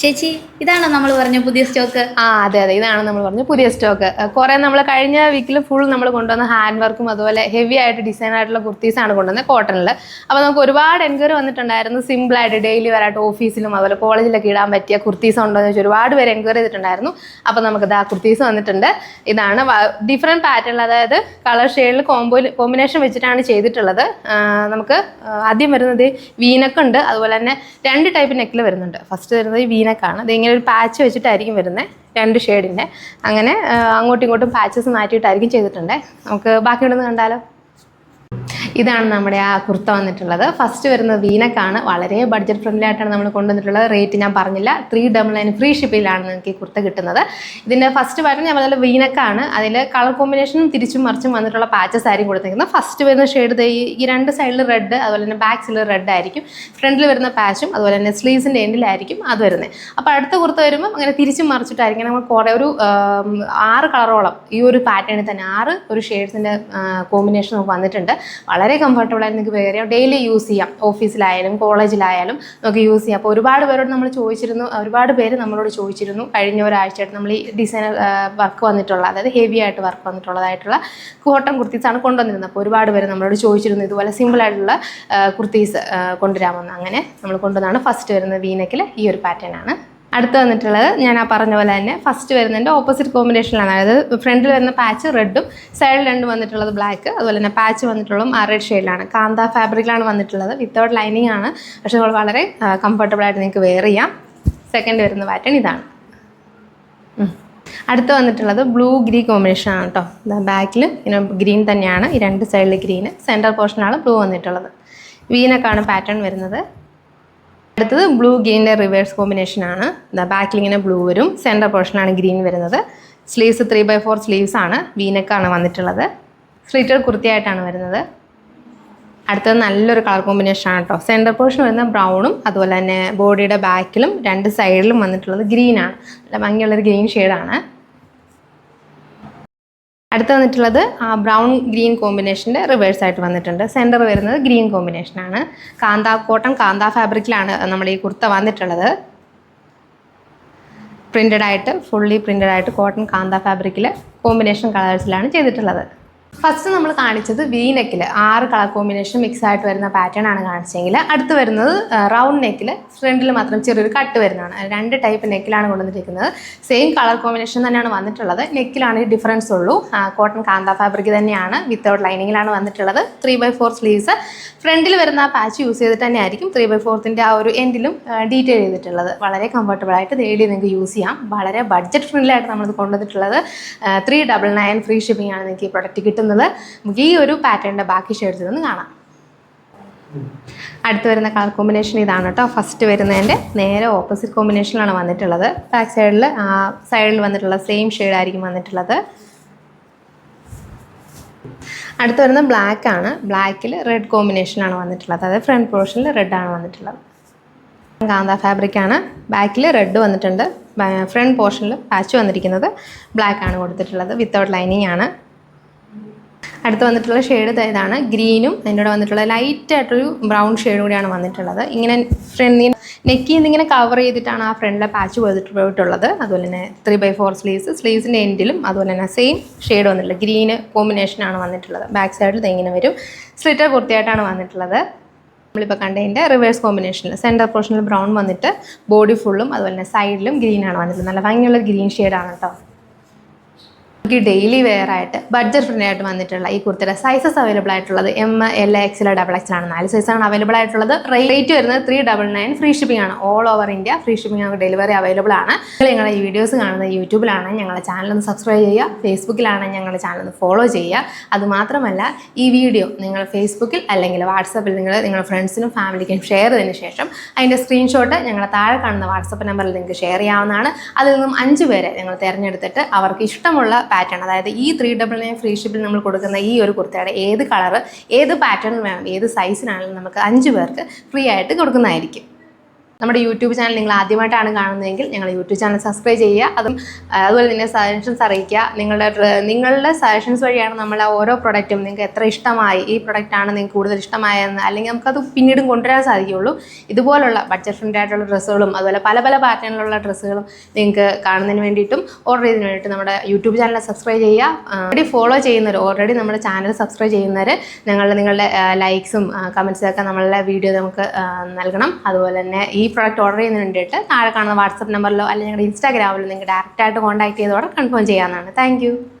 ചേച്ചി ഇതാണോ നമ്മൾ പറഞ്ഞ പുതിയ സ്റ്റോക്ക് ആ അതെ അതെ ഇതാണ് നമ്മൾ പറഞ്ഞ പുതിയ സ്റ്റോക്ക് കുറെ നമ്മൾ കഴിഞ്ഞ വീക്കിൽ ഫുൾ നമ്മൾ കൊണ്ടുവന്ന ഹാൻഡ് വർക്കും അതുപോലെ ഹെവി ആയിട്ട് ഡിസൈൻ ആയിട്ടുള്ള കുർത്തീസ് ആണ് കൊണ്ടുവന്നത് കോട്ടണിൽ അപ്പോൾ നമുക്ക് ഒരുപാട് എൻക്വയറി വന്നിട്ടുണ്ടായിരുന്നു. സിമ്പിൾ ആയിട്ട് ഡെയിലി വരായിട്ട് ഓഫീസിലും അതുപോലെ കോളേജിലൊക്കെ ഇടാൻ പറ്റിയ കുർത്തീസ് ഉണ്ടോ എന്ന് ചോദിച്ചാൽ ഒരുപാട് പേര് എൻക്വയറി ചെയ്തിട്ടുണ്ടായിരുന്നു. അപ്പോൾ നമുക്ക് ആ കുർത്തീസ് വന്നിട്ടുണ്ട്. ഇതാണ് ഡിഫറെന്റ് പാറ്റേണിൽ അതായത് കളർ ഷെയ്ഡിൽ കോമ്പോ കോമ്പിനേഷൻ വെച്ചിട്ടാണ് ചെയ്തിട്ടുള്ളത്. നമുക്ക് ആദ്യം വരുന്നത് വീനക്കുണ്ട് അതുപോലെ തന്നെ രണ്ട് ടൈപ്പ് നെക്കിൽ വരുന്നുണ്ട്. ഫസ്റ്റ് വരുന്നത് ഈ വീനക്കാണ് ഇത് ഇങ്ങനെ ഒരു പാച്ച് വെച്ചിട്ടായിരിക്കും വരുന്നത് രണ്ട് ഷെയ്ഡിന്റെ അങ്ങനെ അങ്ങോട്ടും ഇങ്ങോട്ടും പാച്ചസ് മാറ്റിയിട്ടായിരിക്കും ചെയ്തിട്ടുണ്ട്. നമുക്ക് ബാക്കി ഉണ്ടെന്ന് കണ്ടാലോ? ഇതാണ് നമ്മുടെ ആ കുർത്ത വന്നിട്ടുള്ളത്. ഫസ്റ്റ് വരുന്നത് വീനക്കാണ് വളരെ ബഡ്ജറ്റ് ഫ്രണ്ട്ലി ആയിട്ടാണ് നമ്മൾ കൊണ്ടുവന്നിട്ടുള്ളത്. റേറ്റ് ഞാൻ പറഞ്ഞില്ല. ത്രീ ഡബിൾ നയൻ ഫ്രീ ഷിപ്പിലാണ് നിങ്ങൾക്ക് ഈ കുർത്ത കിട്ടുന്നത്. ഇതിന്റെ ഫസ്റ്റ് പാറ്റേൺ ഞാൻ പറഞ്ഞ വീനക്കാണ് അതിൽ കളർ കോമ്പിനേഷനും തിരിച്ചും മറിച്ചും വന്നിട്ടുള്ള പാച്ചസ് ആയിരിക്കും കൊടുത്തിരിക്കുന്നത് ഫസ്റ്റ് വരുന്ന ഷെയ്ഡ് ഈ രണ്ട് സൈഡിൽ റെഡ് അതുപോലെ തന്നെ ബാക്ക് സൈഡിൽ റെഡ് ആയിരിക്കും. ഫ്രണ്ടിൽ വരുന്ന പാച്ചും അതുപോലെ തന്നെ സ്ലീവ്സിന്റെ എൻഡിലായിരിക്കും അത് വരുന്നത്. അപ്പോൾ അടുത്ത കുർത്ത വരുമ്പോൾ അങ്ങനെ തിരിച്ചും മറിച്ചിട്ടായിരിക്കും നമ്മൾ കുറേ ഒരു ആറ് കളറോളം ഈ ഒരു പാറ്റേണിൽ തന്നെ ആറ് ഒരു ഷെയ്ഡ്സിന്റെ കോമ്പിനേഷൻ നമുക്ക് വന്നിട്ടുണ്ട്. വളരെ കംഫർട്ടബിൾ ആയിരുന്നു. നിങ്ങൾക്ക് വേറെ ഡെയിലി യൂസ് ചെയ്യാം. ഓഫീസിലായാലും കോളേജിലായാലും നമുക്ക് യൂസ് ചെയ്യാം. അപ്പോൾ ഒരുപാട് പേരോട് നമ്മൾ ചോദിച്ചിരുന്നു. ഒരുപാട് പേര് നമ്മളോട് ചോദിച്ചിരുന്നു. കഴിഞ്ഞ ഒരാഴ്ചയായിട്ട് നമ്മൾ ഈ ഡിസൈനർ വർക്ക് വന്നിട്ടുള്ള അതായത് ഹെവി ആയിട്ട് വർക്ക് വന്നിട്ടുള്ളതായിട്ടുള്ള കോട്ടൺ കുർത്തീസാണ് കൊണ്ടുവന്നിരുന്നത്. അപ്പോൾ ഒരുപാട് പേര് നമ്മളോട് ചോദിച്ചിരുന്നു ഇതുപോലെ സിമ്പിൾ ആയിട്ടുള്ള കുർത്തീസ് കൊണ്ടുവരാമെന്ന് അങ്ങനെ നമ്മൾ കൊണ്ടുവന്നാണ് ഫസ്റ്റ് വരുന്നത് വീനക്കിൽ ഈ ഒരു പാറ്റേൺ ആണ്. അടുത്ത് വന്നിട്ടുള്ളത് ഞാൻ ആ പറഞ്ഞ പോലെ തന്നെ ഫസ്റ്റ് വരുന്നതിന്റെ ഓപ്പോസിറ്റ് കോമ്പിനേഷനിലാണ് അതായത് ഫ്രണ്ടിൽ വരുന്ന പാച്ച് റെഡും സൈഡിൽ രണ്ട് വന്നിട്ടുള്ളത് ബ്ലാക്ക് അതുപോലെ തന്നെ പാച്ച് വന്നിട്ടുള്ളതും ആ റെഡ് ഷെയ്ഡിലാണ് കാന്ത ഫാബ്രിക്കിലാണ് വന്നിട്ടുള്ളത്. വിത്തൗട്ട് ലൈനിങ് ആണ്. പക്ഷേ നമ്മൾ വളരെ കംഫർട്ടബിൾ ആയിട്ട് നിങ്ങൾക്ക് വെയർ ചെയ്യാം. സെക്കൻഡ് വരുന്ന പാറ്റേൺ ഇതാണ്. അടുത്ത് വന്നിട്ടുള്ളത് ബ്ലൂ ഗ്രീ കോമ്പിനേഷൻ ആണ് കേട്ടോ ബാക്കിൽ ഇങ്ങനെ ഗ്രീൻ തന്നെയാണ്. ഈ രണ്ട് സൈഡിൽ ഗ്രീന് സെന്റർ പോർഷനാണ് ബ്ലൂ വന്നിട്ടുള്ളത്. വീനക്കാണ് പാറ്റേൺ വരുന്നത്. അടുത്തത് ബ്ലൂ ഗ്രീന്റെ റിവേഴ്സ് കോമ്പിനേഷൻ ആണ്. ബാക്കിൽ ഇങ്ങനെ ബ്ലൂ വരും. സെന്റർ പോർഷനാണ് ഗ്രീൻ വരുന്നത്. Sleeves three by four sleeves ആണ് വീനക്കാണ് വന്നിട്ടുള്ളത്. സ്ലീറ്റർ കുർത്തിയായിട്ടാണ് വരുന്നത്. അടുത്തത് നല്ലൊരു കളർ കോമ്പിനേഷൻ ആണ് കേട്ടോ സെന്റർ പോർഷൻ വരുന്ന ബ്രൗണും അതുപോലെ തന്നെ ബോഡിയുടെ ബാക്കിലും രണ്ട് സൈഡിലും വന്നിട്ടുള്ളത് ഗ്രീനാണ് നല്ല ഭംഗിയുള്ളൊരു ഗ്രീൻ ഷെയ്ഡാണ് അടുത്ത് വന്നിട്ടുള്ളത് ആ ബ്രൗൺ ഗ്രീൻ കോമ്പിനേഷന്റെ റിവേഴ്സ് ആയിട്ട് വന്നിട്ടുണ്ട്. സെന്റർ വരുന്നത് ഗ്രീൻ കോമ്പിനേഷനാണ് കാന്താ കോട്ടൺ കാന്താ ഫാബ്രിക്കിലാണ് നമ്മൾ ഈ കുർത്ത വന്നിട്ടുള്ളത്. പ്രിന്റഡ് ആയിട്ട് ഫുള്ളി പ്രിന്റഡ് ആയിട്ട് കോട്ടൺ കാന്താ ഫാബ്രിക്കിൽ കോമ്പിനേഷൻ കളേഴ്സിലാണ് ചെയ്തിട്ടുള്ളത്. ഫസ്റ്റ് നമ്മൾ കാണിച്ചത് വീനെക്കിൽ ആറ് കളർ കോമ്പിനേഷൻ മിക്സ് ആയിട്ട് വരുന്ന പാറ്റേൺ ആണ് കാണിച്ചെങ്കിൽ അടുത്ത് വരുന്നത് റൗണ്ട് നെക്കിൽ ഫ്രണ്ടിൽ മാത്രം ചെറിയൊരു കട്ട് വരുന്നതാണ്. രണ്ട് ടൈപ്പ് നെക്കിലാണ് കൊണ്ടുവന്നിരിക്കുന്നത്. സെയിം കളർ കോമ്പിനേഷൻ തന്നെയാണ് വന്നിട്ടുള്ളത്. നെക്കിലാണ് ഈ ഡിഫറൻസ് ഉള്ളൂ. കോട്ടൺ കാന്ത ഫാബ്രിക് തന്നെയാണ് വിത്തൗട്ട് ലൈനിങ്ങിലാണ് വന്നിട്ടുള്ളത്. ത്രീ ബൈ ഫോർ സ്ലീവ്സ് ഫ്രണ്ടിൽ വരുന്ന ആ പാച്ച് യൂസ് ചെയ്തിട്ട് തന്നെ ആയിരിക്കും ത്രീ ബൈ ഫോർത്തിന്റെ ആ ഒരു എൻഡിലും ഡീറ്റെയിൽ ചെയ്തിട്ടുള്ളത്. വളരെ കംഫർട്ടബിൾ ആയിട്ട് ഡെയിലി നിങ്ങൾക്ക് യൂസ് ചെയ്യാം. വളരെ ബഡ്ജറ്റ് ഫ്രണ്ട്ലി ആയിട്ട് നമ്മളിത് കൊണ്ടുവന്നിട്ടുള്ളത്. Three double nine free shipping ആണ് നിങ്ങൾക്ക് ഈ പ്രൊഡക്റ്റ് കിട്ടുന്നത് നമുക്ക് ഈ ഒരു പാറ്റേണിന്റെ ബാക്കി ഷെയ്ഡ്സിൽ നിന്ന് കാണാം. അടുത്ത് വരുന്ന കളർ കോമ്പിനേഷൻ ഇതാണ് കേട്ടോ ഫസ്റ്റ് വരുന്നതിന്റെ നേരെ ഓപ്പോസിറ്റ് കോമ്പിനേഷനിലാണ് വന്നിട്ടുള്ളത്. ബാക്ക് സൈഡിൽ ആ സൈഡിൽ വന്നിട്ടുള്ള സെയിം ആയിരിക്കും വന്നിട്ടുള്ളത്. അടുത്ത് വരുന്ന ബ്ലാക്ക് ആണ്. ബ്ലാക്കിൽ റെഡ് കോമ്പിനേഷനാണ് വന്നിട്ടുള്ളത്. അതായത് ഫ്രണ്ട് പോർഷനിൽ റെഡ് ആണ് വന്നിട്ടുള്ളത്. കാന്ത ഫാബ്രിക് ആണ്. ബാക്കിൽ റെഡ് വന്നിട്ടുണ്ട്. ഫ്രണ്ട് പോർഷനിൽ പാച്ച് വന്നിരിക്കുന്നത് ബ്ലാക്ക് ആണ് കൊടുത്തിട്ടുള്ളത്. വിത്തൗട്ട് ലൈനിങ് ആണ്. അടുത്ത് വന്നിട്ടുള്ള ഷെയ്ഡ് ഇതാണ് ഗ്രീനും അതിന്റെ വന്നിട്ടുള്ള ലൈറ്റ് ആയിട്ടൊരു ബ്രൗൺ ഷെയ്ഡ് കൂടിയാണ് വന്നിട്ടുള്ളത്. ഇങ്ങനെ ഫ്രണ്ട് നെക്കിൽ നിന്ന് ഇങ്ങനെ കവർ ചെയ്തിട്ടാണ് ആ ഫ്രണ്ടിലെ പാച്ച് പോയിട്ട് പോയിട്ടുള്ളത്. അതുപോലെ തന്നെ ത്രീ ബൈ ഫോർ സ്ലീവ്സ് സ്ലീവ്സിന്റെ എൻഡിലും അതുപോലെ തന്നെ സെയിം ഷെയ്ഡ് വന്നിട്ടുള്ളത്. ഗ്രീന് കോമ്പിനേഷനാണ് വന്നിട്ടുള്ളത്. ബാക്ക് സൈഡിൽ ഇങ്ങനെ വരും. സ്ലിറ്റർ പൂർത്തിയായിട്ടാണ് വന്നിട്ടുള്ളത്. നമ്മളിപ്പോൾ കണ്ടതിന്റെ റിവേഴ്സ് കോമ്പിനേഷനിൽ സെന്റർ പോർഷനിൽ ബ്രൗൺ വന്നിട്ട് ബോഡി ഫുള്ളും അതുപോലെ തന്നെ സൈഡിലും ഗ്രീനാണ് വന്നിട്ടുള്ളത്. നല്ല ഭംഗിയുള്ള ഗ്രീൻ ഷെയ്ഡാണ് കേട്ടോ നമുക്ക് ഡെയിലി വെയർ ആയിട്ട് ബഡ്ജറ്റ് ഫ്രണ്ട്ലി ആയിട്ട് വന്നിട്ടുള്ള ഈ കുർത്തിയുടെ സൈസസ് അവൈലബിൾ ആയിട്ടുള്ളത് M L XL double XL ആണ് നാല് സൈസാണ് അവൈലബിൾ ആയിട്ടുള്ളത്. റേറ്റ് വരുന്നത് three double nine free shipping ആണ്. All over India free shipping നമുക്ക് ഡെലിവറി അവൈലബിൾ ആണ്. നിങ്ങൾ ഈ വീഡിയോസ് കാണുന്നത് യൂട്യൂബിലാണ് ഞങ്ങളുടെ ചാനൽ ഒന്ന് സബ്സ്ക്രൈബ് ചെയ്യുക. ഫേസ്ബുക്കിലാണ് ഞങ്ങളുടെ ചാനൽ ഒന്ന് ഫോളോ ചെയ്യുക. അതുമാത്രമല്ല ഈ വീഡിയോ നിങ്ങൾ ഫേസ്ബുക്കിൽ അല്ലെങ്കിൽ വാട്സപ്പിൽ നിങ്ങൾ നിങ്ങളുടെ ഫ്രണ്ട്സിനും ഫാമിലിക്കും ഷെയർ ചെയ്തതിന് ശേഷം അതിന്റെ സ്ക്രീൻഷോട്ട് ഞങ്ങളുടെ താഴെ കാണുന്ന വാട്സപ്പ് നമ്പറിൽ നിങ്ങൾക്ക് ഷെയർ ചെയ്യാവുന്നതാണ്. അതിൽ നിന്നും അഞ്ച് പേരെ ഞങ്ങൾ തിരഞ്ഞെടുത്തിട്ട് അവർക്ക് ഇഷ്ടമുള്ള പാറ്റേൺ അതായത് ഈ ത്രീ ഡബിൾ നയൻ ഫ്രീ ഷിപ്പിൽ നമ്മൾ കൊടുക്കുന്ന ഈ ഒരു കുർത്തയുടെ ഏത് കളർ ഏത് പാറ്റേൺ വേണം ഏത് സൈസിനാണെങ്കിലും നമുക്ക് അഞ്ച് പേർക്ക് ഫ്രീ ആയിട്ട് കൊടുക്കുന്നതായിരിക്കും. നമ്മുടെ യൂട്യൂബ് ചാനൽ നിങ്ങൾ ആദ്യമായിട്ടാണ് കാണുന്നതെങ്കിൽ ഞങ്ങൾ യൂട്യൂബ് ചാനൽ സബ്സ്ക്രൈബ് ചെയ്യുക. അതും അതുപോലെ തന്നെ സജഷൻസ് അറിയിക്കുക. നിങ്ങളുടെ നിങ്ങളുടെ സജഷൻസ് വഴിയാണ് നമ്മൾ ഓരോ പ്രൊഡക്റ്റും നിങ്ങൾക്ക് എത്ര ഇഷ്ടമായി ഈ പ്രൊഡക്റ്റാണ് നിങ്ങൾക്ക് കൂടുതൽ ഇഷ്ടമായതെന്ന് അല്ലെങ്കിൽ നമുക്കത് പിന്നീടും കൊണ്ടുവരാൻ സാധിക്കുകയുള്ളൂ. ഇതുപോലുള്ള ബഡ്ജറ്റ് ഫ്രണ്ട് ആയിട്ടുള്ള ഡ്രസ്സുകളും അതുപോലെ പല പല പാറ്റേണിലുള്ള ഡ്രസ്സുകളും നിങ്ങൾക്ക് കാണുന്നതിന് വേണ്ടിയിട്ടും ഓർഡർ ചെയ്തതിന് വേണ്ടിയിട്ട് നമ്മുടെ യൂട്യൂബ് ചാനൽ സബ്സ്ക്രൈബ് ചെയ്യുക. ഓൾറെഡി ഫോളോ ചെയ്യുന്നവർ ഓൾറെഡി നമ്മുടെ ചാനൽ സബ്സ്ക്രൈബ് ചെയ്യുന്നവർ നിങ്ങളുടെ നിങ്ങളുടെ ലൈക്സും കമൻസും ഒക്കെ നമ്മളുടെ വീഡിയോ നമുക്ക് നൽകണം. അതുപോലെ തന്നെ ഈ പ്രോഡക്റ്റ് ഓർഡർ ചെയ്യുന്നതിന് വേണ്ടിയിട്ട് താഴെ കാണുന്ന വാട്സപ്പ് നമ്പറിലോ അല്ലെങ്കിൽ ഞങ്ങളുടെ ഇൻസ്റ്റാഗ്രാമിലോ നിങ്ങൾക്ക് ഡയറക്റ്റായിട്ട് കോൺടാക്ട് ചെയ്തോടെ കൺഫേം ചെയ്യാവുന്നതാണ്. താങ്ക്